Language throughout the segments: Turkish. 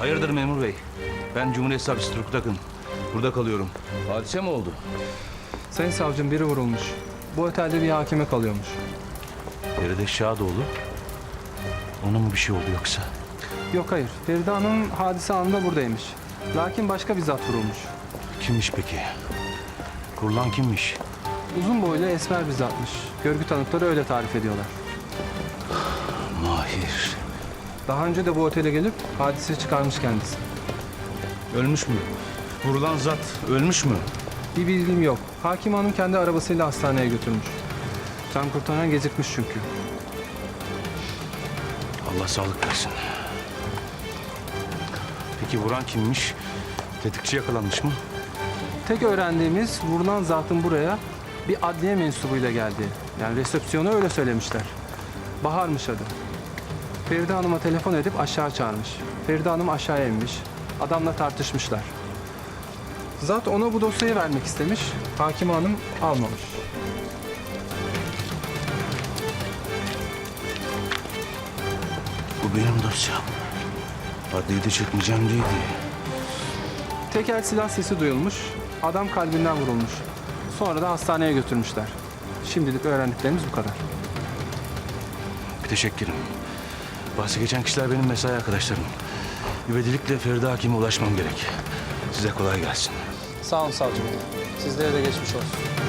Hayırdır memur bey? Ben Cumhuriyet Savcısı Turgut Akın. Burada kalıyorum. Hadise mi oldu? Sayın savcım biri vurulmuş. Bu otelde bir hakime kalıyormuş. Feride Şadoğlu. Ona mı bir şey oldu yoksa? Yok hayır. Feride Hanım hadise anında buradaymış. Lakin başka bir zat vurulmuş. Kimmiş peki? Kurulan kimmiş? Uzun boylu esmer bir zatmış. Görgü tanıkları öyle tarif ediyorlar. Mahir. Daha önce de bu otele gelip hadise çıkarmış kendisi. Ölmüş mü? Vurulan zat ölmüş mü? Bir bilgim yok. Hakim Hanım kendi arabasıyla hastaneye götürmüş. Can kurtaran gecikmiş çünkü. Allah sağlık versin. Peki vuran kimmiş? Tetikçi yakalanmış mı? Tek öğrendiğimiz vurulan zatın buraya bir adliye mensubuyla geldi. Yani resepsiyona öyle söylemişler. Bahar'mış adı. Feride Hanım'a telefon edip aşağı çağırmış. Feride Hanım aşağıya inmiş. Adamla tartışmışlar. Zat ona bu dosyayı vermek istemiş. Hakim Hanım almamış. Bu benim dosyam. Adliyede çekmeyeceğim değildi. Tekel silah sesi duyulmuş. Adam kalbinden vurulmuş. Sonra da hastaneye götürmüşler. Şimdilik öğrendiklerimiz bu kadar. Teşekkürüm. Bahsi geçen kişiler benim mesai arkadaşlarım. Üvedilikle Feride Hakim'e ulaşmam gerek. Size kolay gelsin. Sağ olun savcım. Sizlere de geçmiş olsun.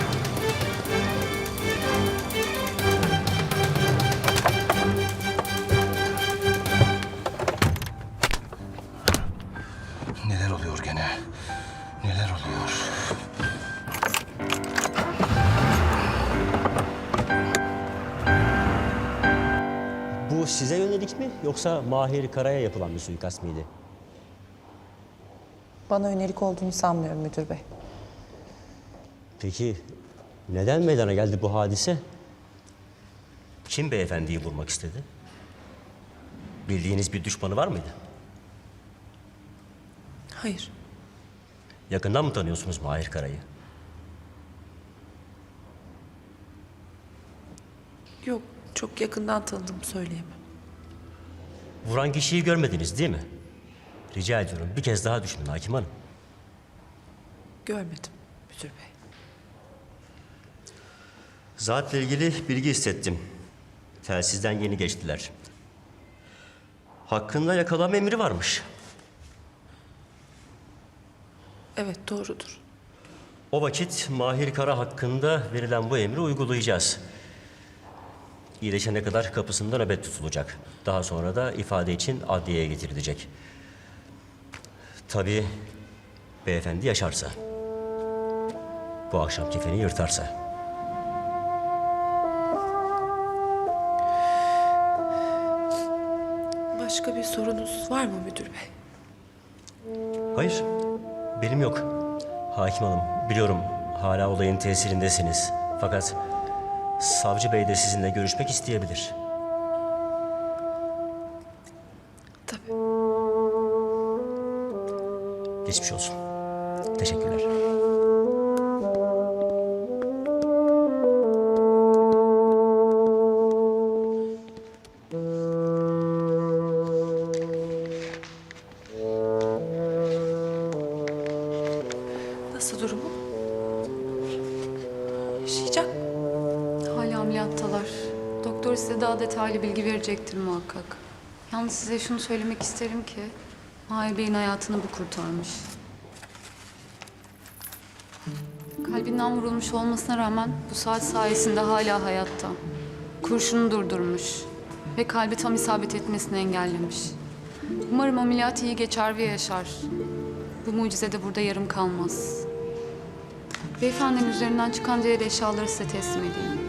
Yoksa Mahir Kara'ya yapılan bir suikast mıydı? Bana yönelik olduğunu sanmıyorum müdür bey. Peki neden meydana geldi bu hadise? Kim beyefendiyi vurmak istedi? Bildiğiniz bir düşmanı var mıydı? Hayır. Yakından mı tanıyorsunuz Mahir Kara'yı? Yok, çok yakından tanıdım söyleyemem. Vuran kişiyi görmediniz değil mi? Rica ediyorum bir kez daha düşünün Hakim Hanım. Görmedim müdür bey. Zatla ilgili bilgi hissettim. Telsizden yeni geçtiler. Hakkında yakalama emri varmış. Evet doğrudur. O vakit Mahir Kara hakkında verilen bu emri uygulayacağız. İyileşene kadar kapısında nöbet tutulacak. Daha sonra da ifade için adliyeye getirilecek. Tabii beyefendi yaşarsa. Bu akşam kefeni yırtarsa. Başka bir sorunuz var mı müdür bey? Hayır, benim yok. Hakim Hanım, biliyorum hala olayın tesirindesiniz. Fakat savcı bey de sizinle görüşmek isteyebilir. Tabii. Geçmiş olsun. Detaylı bilgi verecektir muhakkak. Yalnız size şunu söylemek isterim ki... Mahir Bey'in hayatını bu kurtarmış. Kalbinden vurulmuş olmasına rağmen bu saat sayesinde hala hayatta. Kurşunu durdurmuş ve kalbi tam isabet etmesini engellemiş. Umarım ameliyat iyi geçer ve yaşar. Bu mucize de burada yarım kalmaz. Beyefendinin üzerinden çıkan diğer eşyaları size teslim edeyim.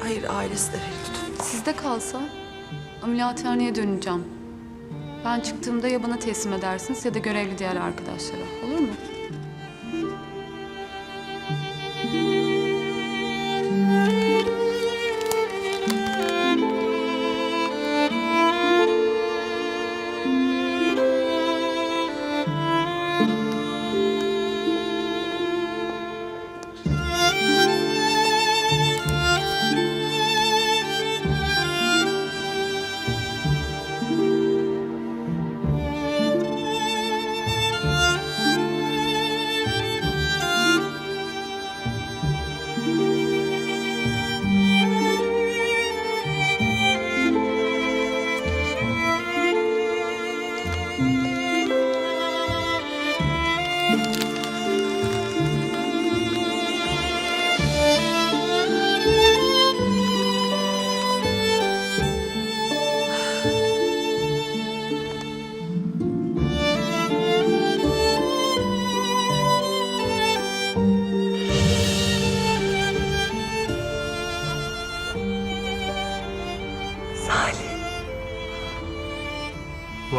Hayır ailesi de lütfen. Sizde kalsa ameliyathaneye döneceğim. Ben çıktığımda ya bana teslim edersiniz ya da görevli diğer arkadaşlara. Olur mu?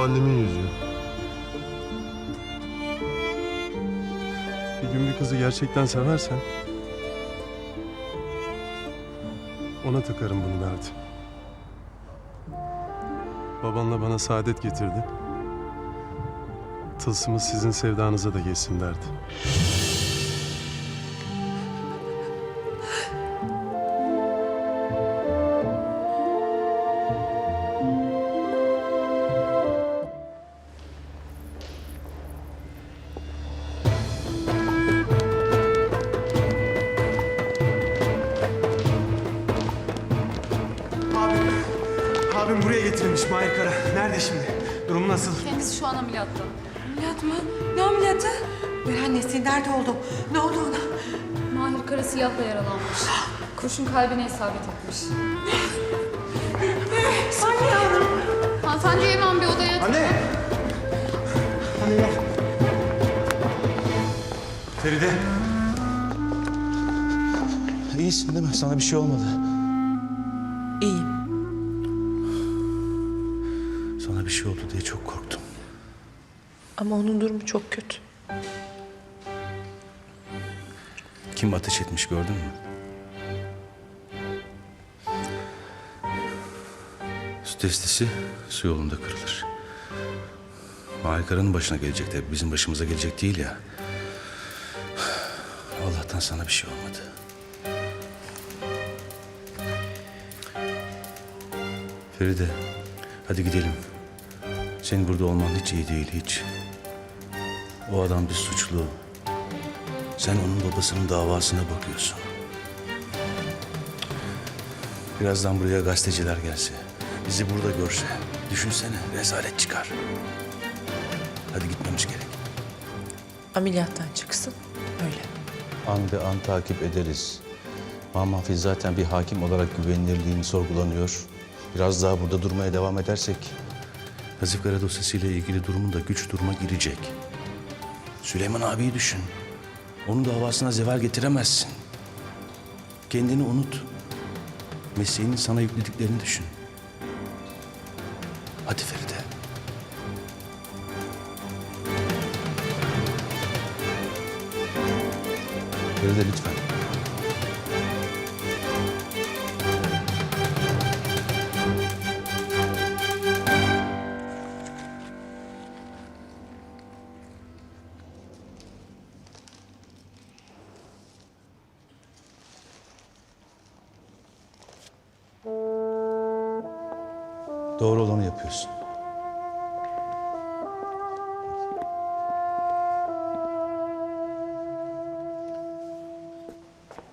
Annemin yüzüğü. Bir gün bir kızı gerçekten seversen... ...ona takarım bunu derdi. Babanla bana saadet getirdi. Tılsımı sizin sevdanıza da geçsin derdi. Nerede şimdi? Durum nasıl? Kendisi şu an ameliyatta. Ameliyat mı? Ne ameliyatı? Ben annesi nerede oldum? Ne oldu ona? Mahir Kara silahla yaralanmış. Kurşun kalbine isabet etmiş. Anne yavrum. Hanımefendi hemen bir odaya... Anne! Anne gel. Feride. İyisin değil mi? Sana bir şey olmadı. İyiyim. Sana bir şey oldu diye çok korktum. Ama onun durumu çok kötü. Kim ateş etmiş gördün mü? Su testisi su yolunda kırılır. Mahirkara'nın başına gelecek de bizim başımıza gelecek değil ya. Allah'tan sana bir şey olmadı. Feride, hadi gidelim. Senin burada olman hiç iyi değil, hiç. O adam bir suçlu. Sen onun babasının davasına bakıyorsun. Birazdan buraya gazeteciler gelse, bizi burada görse, düşünsene rezalet çıkar. Hadi gitmemiz gerek. Ameliyattan çıksın. Öyle. An be an takip ederiz. Mahmafil zaten bir hakim olarak güvenilirliğini sorgulanıyor. Biraz daha burada durmaya devam edersek... Nazif Kara dosyasıyla ilgili durumun da güç duruma girecek. Süleyman abiyi düşün. Onun davasına zeval getiremezsin. Kendini unut. Mesleğinin sana yüklediklerini düşün. Hadi Feride. Feride lütfen. Doğru olanı yapıyorsun.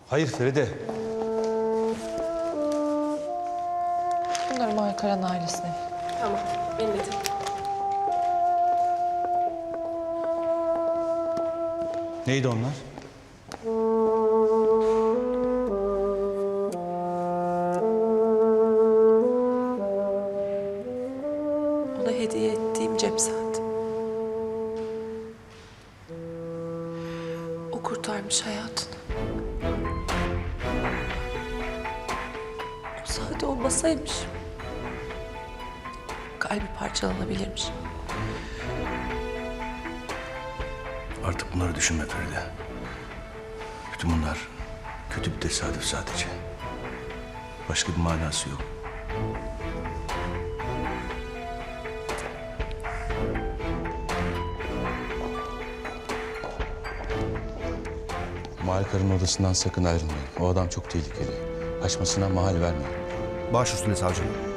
Hayır Feride. Bunları Mahir ailesine. Neydi onlar? Cep saati. O kurtarmış hayatını. O saat olmasaymış. Kalbi parçalanabilirmiş. Artık bunları düşünme Feride. Bütün bunlar kötü bir tesadüf sadece. Başka bir manası yok. Mahirkar'ın odasından sakın ayrılmayın. O adam çok tehlikeli. Kaçmasına mahal vermeyin. Baş üstüne savcım.